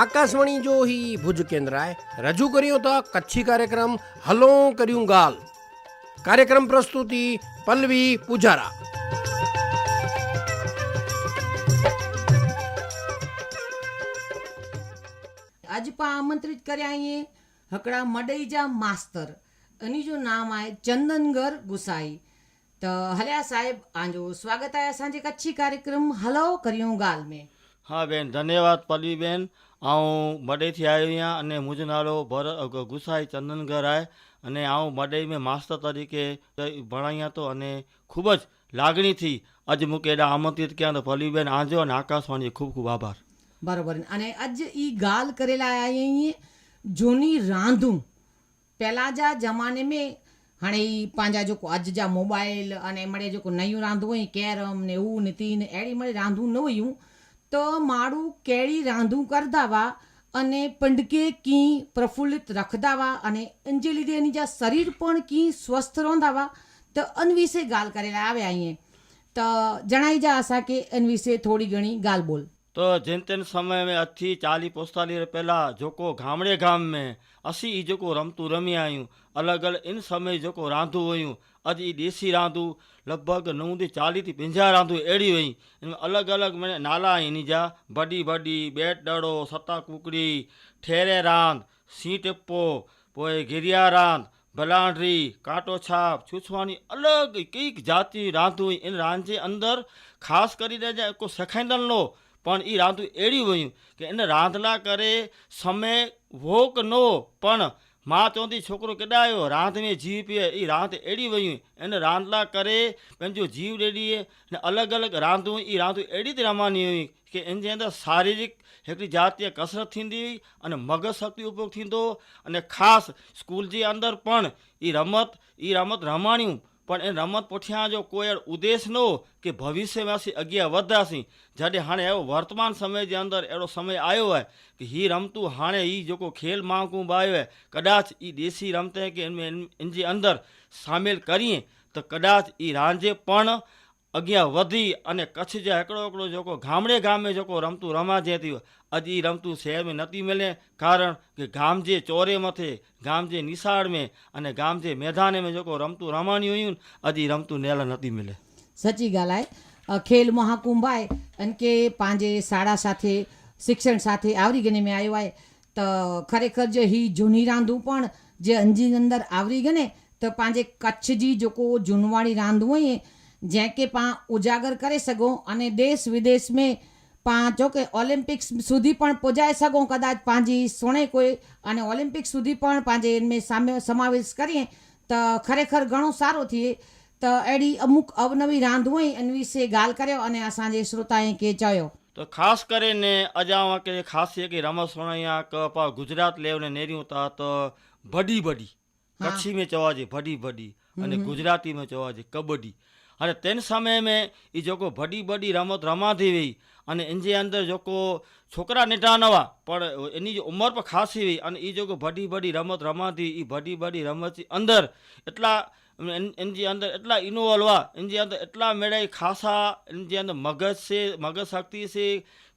આકાશવાણી જો હી ભુજ કેન્દ્રાએ રજૂ કર્યો હતો કચ્છી કાર્યક્રમ હલો કર્યું ગાલ. કાર્યક્રમ પ્રસ્તુતિ પલ્લવી પૂજારા. આજ પા આમંત્રિત કર્યા અહીં હકડા મડઈજા માસ્તર. એની જો નામ આય ચંદનગર ગુસાઈ. તો હલ્યા સાહેબ આજો સ્વાગત આયા સાંજે કચ્છી કાર્યક્રમ હલો કર્યું ગાલ મેં. હા બેન ધન્યવાદ પલ્લવી બેન ऐं मॾे थी आयो आहियां अने मुंहिंजो नालो भर गुसाई चंदनगर आहे अने आउं मॾे में मास्तर तरीक़े भणायां थो अने ખૂબ જ લાગણી થી આજ મૂકે એડા આમંત્રિત ક્યાં તો ભલીબેન આજો અને આકાશવાણી ખૂબ ખૂબ આભાર બરાબર અને આજ ઈ ગાલ કરેલા આયા જોની રાંધूं પહેલા જા જમાને में हाणे ई पंहिंजा जेको अॼु जा मोबाइल अने मड़े जेको नयूं रांधूं हुयूं कैरम ने हू ने तीन अहिड़ी मड़े रांधूं न हुयूं તો માળું કેળી રાંધું કરદાવા અને પંડકે કી પ્રફુલ્લિત રખદાવા અને અંજલિ દેની જ્યાં શરીર પણ કી સ્વસ્થ રોંધાવા તો અન વિશે ગાલ કરેલા આવે અહીંયા તો જણાઈ જા આશા કે અન વિશે થોડી ઘણી ગાલ બોલ. તો जिन તેન સમય મેં અથી ચાલી પોસ્તાલી પહેલાં જોકો ગામડે ગામ મેં અસી એ જોકો રમતું રમી આવ્યું અલગ અલગ ઇન સમય જોકો રાંધું હોયું अॼु ई ॾेसी रांदूं लॻभॻि नव ते चालीह ते पंजाहु रांदूं अहिड़ियूं आहिनि हिन में अलॻि अलॻि माना नाला आहिनि हिन जा बडी बडी बैट ॾड़ो सता कुकड़ी ठेरे रांदि सी टिपो पोइ गिरिया रांदि भलांडरी काटो छाप छुछवाणी अलॻि हिकु जाति जूं रांदियूं हुयूं इन रांदि जे अंदरि ख़ासि करे हिन को सेखारींदड़ नो પણ એ રાंदियूं अहिड़ियूं हुयूं की इन रांदि लाइ करे समय वोक न हो पण चवंदी छोकिरो केॾा आयो रांदि में जीव पिए ई रांदि अहिड़ी वयूं इन रांदला करे पंहिंजो जीव ॾेॾी ने अलॻि अलॻि रांदूं ई रांदूं अहिड़ी तरह रमानी हुई की इन जे अंदरि शारीरिक हिकिड़ी जातीय कसरत थींदी हुई अने मगज शक्ति उपयोग थींदो अने ख़ासि स्कूल जे अंदरि पण ई रमत ई रमत रमाणियूं પણ એ રમત પોઠિયા જો કોઈ ઉદ્દેશ ન હો કે ભવિષ્યમાંથી અગિયાર વધારસી જ્યારે હાણે એવો વર્તમાન સમય જે અંદર એવો સમય આવ્યો હોય કે હી રમતું હાણે એ જોકો ખેલ માગું બાયો કદાચ એ દેશી રમતે કે એની અંદર સામેલ કરીએ, તો કદાચ એ રાંજે પણ અગિયાર વધી અને કચ્છ જે એકડો એકડો જોકો ગામડે ગામે જોકો રમતું રમા જતી અજ એ રમતું શહેરમાં નથી મળે કારણ કે ગામ જે ચોરે મથે, ગામ જે નિશાળ મેં અને ગામ જે મેદાને મેં જોકો રમતું રમાણી હોયું અજ રમતું નેલા નથી મળે સચી ગાલાય ખેલ મહાકુંભ આય અને કે પાંજે શાળા સાથે, શિક્ષણ સાથે આવરી ગને મેં આવ્યો આય. તો, ખરેખર જે હી જૂની રાંધું પણ જે અંજી અંદર આવરી ગને, તો પાંજે કચ્છ જી જોકો જૂનવાળી રાંધું હોય जंहिंखे पाण उजागर करे सघूं अने देश विदेश में पाण जो કે ઓલિમ્પિક્સ સુધી પણ પહોંચાઈ સઘूं કદાચ पंहिंजी सुणे કોઈ અને ઓલિમ્પિક્સ સુધી પણ पंहिंजे इन में સામે સમાવેશ કરીએ त ખરેખર ઘણો સારો थिए त अहिड़ी अमुक अवनवी रांदूं हुई इन विषय ॻाल्हि करियो अने असांजे श्रोताए खे चयो તો ખાસ કરીને અજાવા કે ખાસ છે કે રમત સોણિયા ક પા ગુજરાત લેવલે નેર્યું તા તો ભડી ભડી કચ્છી में ચવાજે ભડી ભડી અને ગુજરાતી में ચવાજે કબડ્ડી અને તેની સામે મેં એ જોકો ભડી બડી રમત રમાતી હોય અને એની અંદર જોકો છોકરા નેટા નવા, પણ એની ઉંમર પણ ખાસી હોય અને એ જોકો ભડી બડી રમત રમાતી એ ભડી બડી રમતની અંદર એટલા એની અંદર એટલા ઇનોવલવા એની અંદર એટલા મેળે ખાસા એની અંદર મગજ છે, મગજ શક્તિ છે,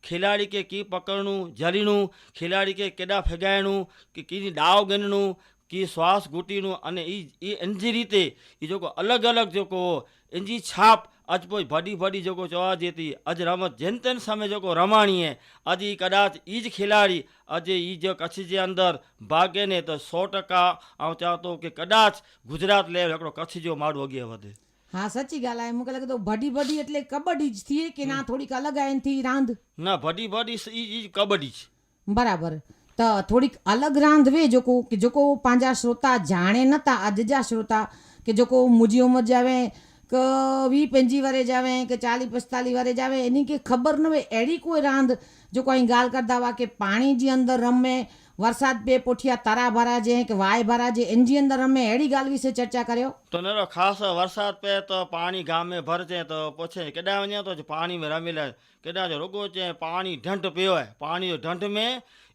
ખેલાડી કે કી પકડનું જરીણું ખેલાડી કે કેડા ફેગાયણું, કે કીની દાવ ગણનું કે શ્વાસ ઘૂંટીનું અને એ એ રીતે એ જોકો અલગ અલગ જોકો એની છાપ આજ પોઈ ભડી ભડી જોકો જોવા જતી. આજ રમત જેન તેન સામે જોકો રમાણીએ. આજે કદાચ એ જ ખિલાડી આજે એ જે કચ્છ જે અંદર ભાગે ને તો સો ટકા આઉં ચાહતો કે કદાચ ગુજરાત લે હિकिड़ो કચ્છ જો માળો અॻियां વધે. હા સાચી ॻाल्हि आहे मूंखे लॻे थो भॾी ભડી એટલે કબડ્ડી જ થીએ કે ના થોડીક અલગ આયનથી રાંધ? ના ભડી ભડી ઈ કબડ્ડી જ. બરાબર. તો થોડીક અલગ રાંધવે જોકો, કે જોકો પાંજા શ્રોતા જાણે નતા, આ જજા શ્રોતા, કે જોકો મુજી ઉંમર જાવે કે વી પંજી વારે જાવે કે ચાલી પસ્તાલી વારે જાવે એની કે ખબર ન હોય, એડી કોઈ રાંધ જો કોઈ ગાલ કરતા વા કે પાણી જે અંદર રમે, વરસાદ બે પોઠિયા તારા ભરા જે, કે વાય ભરા જે, એની અંદર અમે એડી ગાલ વિશે ચર્ચા કર્યો? તો નેરો, ખાસ વરસાદ પે તો પાણી ગામે ભરજે તો પોછે કેડા વણ્યા તો પાણી મે રમી લે કેડા જો રોગો છે, પાણી ઢંઢ પીવે પાણી ઢંઢ મે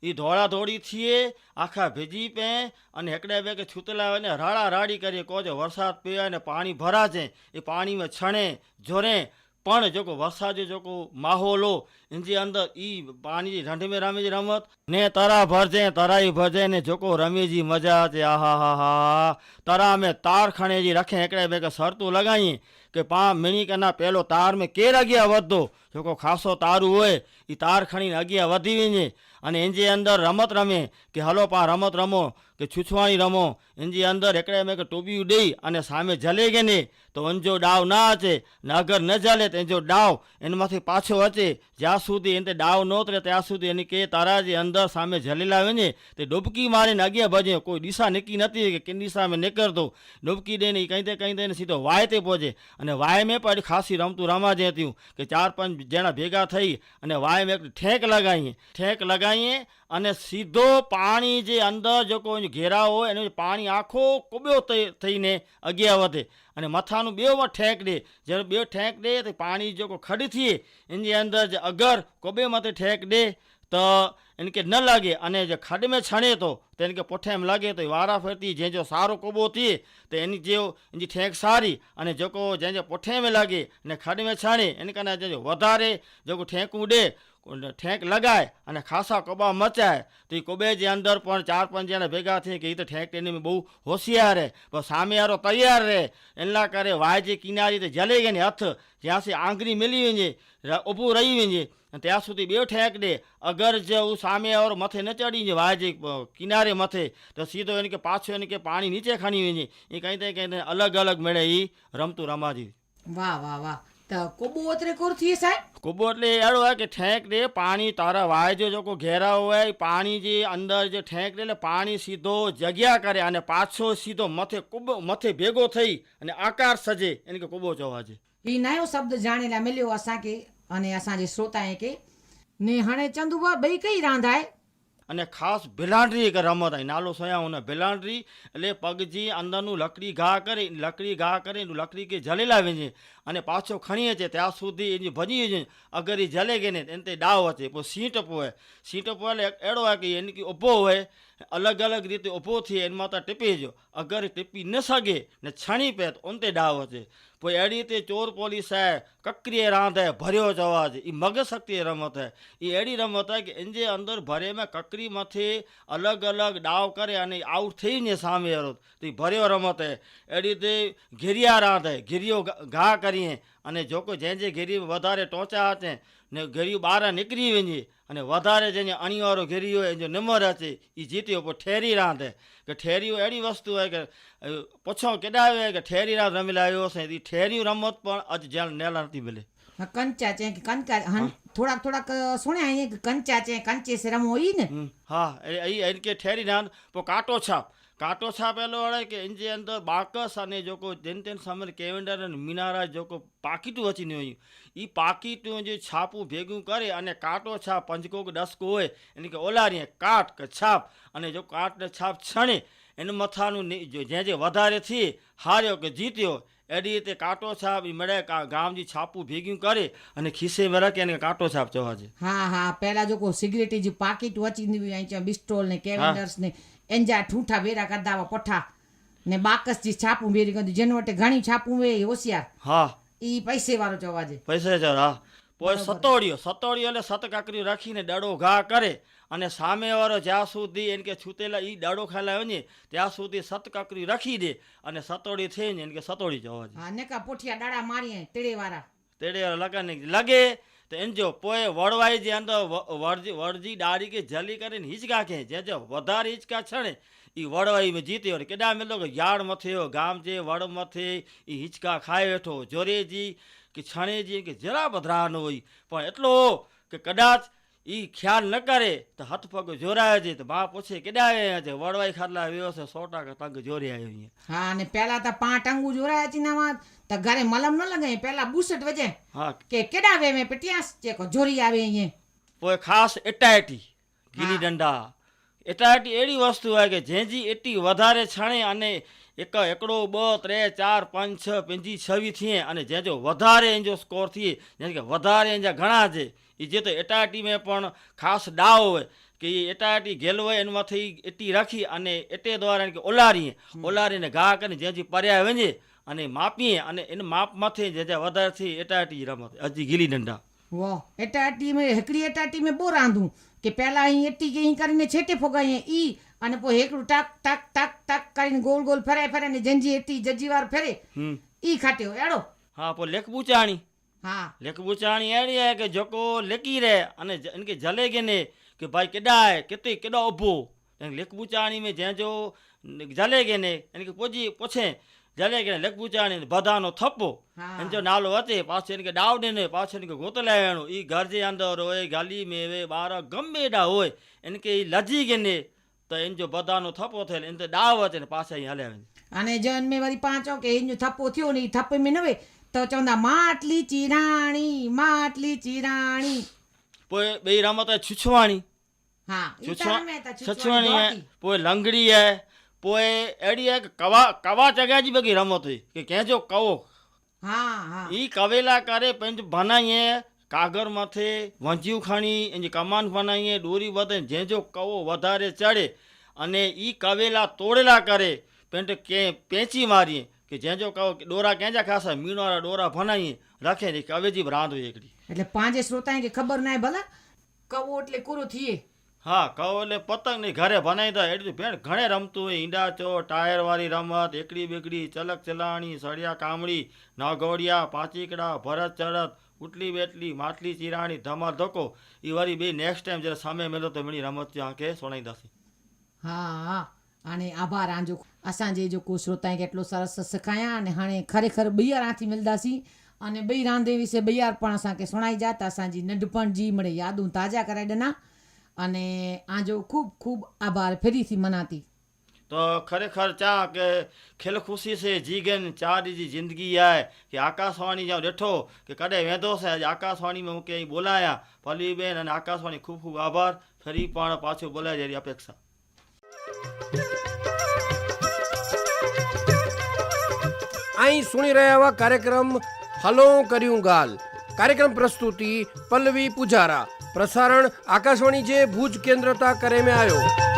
એ ધોળાધોળી છીએ, આખા ભેજી પે અને હેકડે બેકે છૂતેલા હોય ને રાડા રાડી કરીએ, કોજે વરસાદ પીએ ને પાણી ભરાજે, એ પાણીમાં છણે, જોરે. પણ જોકો વરસાદ જોકો માહોલો એની અંદર એ પાણીની ઢંઢમે રામેજી રમત, ને તરા ભરજે, તરાઈ ભરજે, ને જોકો રમેજી મજા છે આહા હા હા તરા મેં તાર ખણેજી રખે એકડે બે કે શરતું લગાવી કે પા મિનિકના પહેલો તાર મેં કેર અગિયા વધો. જોકો ખાસો તારું હોય એ તાર ખણીને અગિયા વધી વહીએ અને એની અંદર રમત રમે કે હલો પા રમત રમો. કે છૂછવાણી રમો. એની અંદર એકડે મેં ટોબિયું દઈ અને સામે જલે કે નહીં, તો અંજો ડાવ ના અચે ને અગર ન જલે તો એનો ડાવ. એનામાંથી પાછો અચે જ્યાં સુધી એને ડાવ ન ઉતરે, ત્યાં સુધી એની કે તારા જે અંદર સામે જલેલા વञे તે ડૂબકી મારીને અગિયા ભજે. કોઈ દિશા નક્કી નથી કે કેની દિશા મેં નીકળતો. ડૂબકી દઈને કંઈ તે કંઈ દઈને સીધો વાય તે પહોંચે અને વાય મેં પણ ખાસી રમતું રમાજે હતું કે ચાર પાંચ જણા ભેગા થઈ અને વાય મેં ઠેક લગાવીએ ઠેક લગાવીએ અને સીધો પાણી જે અંદર જો કોઈ ઘેરા હોય, એનું પાણી આખો કુબ્યો થઈ- થઈને અગિયા વધે. અને મથાનું બેમાં ઠેંક દે. જ્યારે બે ઠેંક દે, તો પાણી જો કોઈ ખડી થઈએ એની અંદર જે અગર કોબેમાંથી ઠેંક દે, તો એને કે ન લાગે. અને જે ખડમે છણે તો તેને કે પોઠે એમ લાગે તો વારા ફરતી જે જો સારો કોબો થઈએ તો એની જે એની ઠેંક સારી. અને જેકો જે જે પોઠે લાગે અને ખડમે છાણે, એને કારણે જે વધારે જેકો ઠેકું દે ઠેંક લગાય અને ખાસા કોબા મચાય. તો એ કોબેજી અંદર પણ ચાર પાંચ જણા ભેગા થઈ કે એ તો ઠેંક તેની બહુ હોશિયાર રહે પણ સામેયારો તૈયાર રહે. એના કરે વાયજી કિનારી તે જલે ગઈ હથ. જ્યાં સુધી આંગળી મિલી વञे ઊભું રહી વञे ત્યાં સુધી બે ઠેક દે. અગર જે હું સામે ઓર મથે ન ચડી જાય વાજે કિનારે મથે, તો સીધો એને કે પાછો એને કે પાણી નીચે ખાણી વञे એ કંઈ કંઈ કંઈ અલગ અલગ મળે એ રમતું રમાજી વાહ વાહ વાહ. કોબો અત્રે કોરથી સાહેબ કોબો એટલે યાર હોય કે ઠેંક રે પાણી તારા વાય જો જો ઘેરા હોય પાણી જે અંદર જે ઠેંક રે એટલે પાણી સીધો જગ્યા કરે અને પાછો સીધો મથે કુબો મથે ભેગો થઈ અને આકાર સજે એને કે કોબો જોવા છે એ નયો શબ્દ જાણેલા મળ્યો અસાંકે અને અસાંજે શ્રોતાએ કે ને હણે ચંદુબા બે કઈ રાંધાય અને ખાસ ભેલાંડરી એક રમત અહીં. નાલો સોયાઓને ભેલાંડરી, એટલે પગજી અંદરનું લકડી ઘા કરી, લકડી ઘા કરી લકડી કે જલેલા વેજે અને પાછો ખણીએ છે ત્યાં સુધી એની ભજીએ છે અગર એ જલે ગઈ ને એને તે ડાવ હતી પછી સીટ પોએ સીટ પોએ એટલે એડો કે એની કે ઊભો હોય અલગ અલગ રીતે ઊભો થઈએ એમાં તો ટીપી જો. અગર ટીપી ન સગે ને છાણી પેત ઓનતે ડાવ છે. કોઈ અડી રીતે ચોર પોલીસ હે, કકરીએ રાંધે, ભર્યો જવાજ. એ મગજ શક્તિએ રમત હે. એ એડી રમત હે કે એની અંદર ભરેમાં કકરીમાંથી અલગ અલગ ડાવ કરે અને આઉટ થઈને સામે હરો. તો એ ભર્યો રમત હે. એડી રીતે ઘેરિયા રાંધે, ઘેરિયો ઘા કરીએ. અને જો કોઈ જે જે ઘેરી વધારે ટોંચા હશે ને ઘેરિયું બહાર નીકળી વञे અને વધારે જેને અણીવાળો ઘેરિયો એ જો નંબર હતી એ જીત્યો પણ ઠેરી રાંધે. કે ઠેરિયું એવી વસ્તુ હોય કે પૂછો કેડાવે કે ઠેરી રાંધ રમેલા આવ્યો છે એ ઠેરિયું રમત પણ અજ જાણ નેલા નથી મળે કંચા છે કે કંકા થોડાક થોડાક સુણ્યા કંચા છે કંચે રમો ઈ ને. હા એ કે ઠેરી રાંધ પોઈ કાંટો છાપ. કાંટો છાપેલો હોય કે એની અંદર બાકસ અને જોકો તેન તેન સામે કેવેન્ડર અને મિનારા જોકો પાકીટું વચીને હોય એ પાકીટું જે છાપું ભેગું કરે અને કાંટો છાપ પંચકો ડસકો હોય, એને કે ઓલારીએ કાટ કે છાપ અને જો કાટને છાપ છણે, એનું મથાનું જે જે વધારે થી હાર્યો કે જીત્યો એડી રીતે કાંટો છાપ એ મળે ગામજી છાપું ભેગ્યું કરે અને ખિસ્સે મળે કે એને કાંટો છાપ જોવા છે હા હા પહેલા જો કો સિગરેટી જે પાકીટ વચી અહીં બિસ્ટોલ ને કેવેન્ડર્સ ને એંજા ઠૂઠા વેરા કદાવા પઠા ને બાકસ જે છાપું ભેરી ગયું જેનું વટે ઘણી છાપું વે હોશિયાર. હા. એ પૈસે વાળો જોવા છે પૈસે હા પોય સતોડિયો સતોડિયો એટલે સત કાકરીઓ રાખીને ડડો ઘા કરે. અને સામેવાળો જ્યાં સુધી એને કે છૂટેલા એ દાડો ખાલા ને ત્યાં સુધી સતકકરી રાખી દે અને સતોડી થઈને એને કે સતોડી જવા હા કા પોઠિયા દાડા મારીએ તેડેવાળા. તેડેવાળા તેડે લગાને લગે તો એમ જો પોએ વડવાઈ જે અંદર વળજી વળજી ડાળી કે જલી કરીને હિંચકા કે જે જો વધારે હિંચકા છણે એ વડવાઈ મેં જીત્યો કેડા મેં લોકો યાડ મથ્યો ગામ જે વડ મથે એ હિંચકા ખાઈ બેઠો જોરેજી કે છણેજી કે જરા બધરાનો હોય. પણ એટલો કે કદાચ એ ખ્યાલ ન કરે તો હાથ પગ જોરાય છે તો બા પૂછે કેડા આવ્યા છે વડવાઈ ખાટલા આવ્યો છે સો ટકા તંગ જોરી આવ્યો અહીંયા. હા અને પેલા તો પાંચ ટંગુ જોરાયા ચીનામાં તો ઘરે મલમ ન લગાય પેલા બુસટ વજે હા. કે કેડા આવે મેં પટિયાસ ચેકો જોરી આવે અહીંયા. કોઈ ખાસ એટાટી ગીલી દંડા એટાટી એડી વસ્તુ હોય કે જેજી એટી વધારે છણે અને એક એકડો બ ત્રે ચાર પાંચ છ પંજી છવી થઈએ અને જે જો વધારે એનો સ્કોર થઈએ જેમ કે વધારે એના ઘણા છે એ જે તો એટા ટીમે પણ ખાસ ડાવ હોય કે એ એટાયટી ગેલ હોય એમાંથી એટી રાખી અને એટે દ્વારા કે ઓલારીએ. ઓલારીને ઘા કરીને જેજી પર્યા વञे અને માપીએ અને એને માપમાંથી જે જે વધારે થઈ એટાટી રમત હજી ગીલી ડંડા. વાહ. એટાટી મેં હેકડી એટાટી મેં બહુ રાંધું કે પહેલા અહીં એટી કે અહીં કરીને છેટે ફોગાઈએ ઈ અને પછી એકલું ટાક ટાક ટાક ટાક કરીને ગોલ ગોલ ફરે ફરે ને જંજી હતી જજીવાર ફરે ઈ ખાટ્યો એડો હા પો લેખ બુચાણી. હા. લેખ બુચાણી એડી હે કે જોકો લેકી રહે અને કે જલે કે ને કે ભાઈ કેડાય કેતી કેડો ઊભો. લેખ બુચાણી મે જ્યાં જો જલે કે ને એને કે પોજી પોછે. જલે કે લેખ બુચાણી બધાનો થપ્પો. એમ જો નાલો હતે પાછો એને કે ડાવડે ને પાછો એને કે ગોતલે એણો. ઈ ઘર જે અંદર હોય ગાલી મેવે બાર ગમે એડા હોય. એને કે ઈ લજી કે ને તો એનો બધાનો થપો થયેલ એને ડાવ હતી ને પાછા અહીં હલ્યા અને જન્મે વળી પાંચો કે એનો થપ્પો થયો ને એ થપ્પે મેં નવે તો ચંદા માટલી ચિરાણી માટલી ચિરાણી. પોય બે રમત હે છુછવાણી હા છુછવાણી પોય લંગડી હે પોય એડી હે કવા કવા ચગાજી બગી રમત હોય કે કેજો કવો. હા હા. ઈ કવેલા કરે પંજ ભનાઈએ કાગર માથે વંજીવ ખાણી એની કમાન બનાવીએ દોરી વધે જે જો કવો વધારે ચડે અને એ કવેલા તોડેલા કરે પેન્ટ કે પેંચી મારીએ કે જે જો કહો ડોરા કેંજા ખાસા મીણવાળા ડોરા ભણાવીએ રાખે ને કવેજી રાંધ હોય એકડી. એટલે પાંચે શ્રોતાએ કે ખબર ના ભલા? કવો એટલે કુરુ થઈએ હા કવો એટલે પતંગની ઘરે ભનાઈ દે એટલું ભેણ ઘણે રમતું હોય ઈંડા ચો ટાયર વાળી રમત એકડી બેકડી ચલક ચલાણી સળિયા કામળી નાગોડિયા પાંચીકડા ભરત ચડત ઉટલી બેટલી, માટલી ચિરાણી ધમાલ ધક્કો એ વારી બે નેક્સ્ટ ટાઈમ જ્યારે સામે મેળો તો ઘણી રમત ત્યાં કે સોણાઈદાસી હા હા, અને આભાર આંજો અસાંજે જો કો શ્રોતા કેટલો સરસ સખાયા અને હાણે ખરેખર બૈયાર આથી મિલદાસી અને બઈ રાંધે વિશે બૈયાર પણ અસાંકે સુણાઈ જાત, અસાંજી નંઢપણ જી મળે યાદું તાજા કરાઈ ડના અને આંજો ખૂબ ખૂબ આભાર ફરીથી મનાતી. તો ખરેખર ચા કે ખિલ ખુશી સે जी गन चार जी ज़िंदगी आहे की आकाशवाणी जा ॾिठो की कॾहिं वेंदोसीं अॼु आकाशवाणी में मूंखे ॿोलायां। फली बेन अने आकाशवाणी खूब खूब आभार। ફરી પણ પાછું બોલાય જરી અપેક્ષા અહીં સુણી રહ્યા એવા કાર્યક્રમ હલો કર્યું ગાલ કાર્યક્રમ પ્રસ્તુતિ પલ્લવી પૂજારા પ્રસારણ આકાશવાણી જે ભુજ કેન્દ્રતા કરે મેં આવ્યો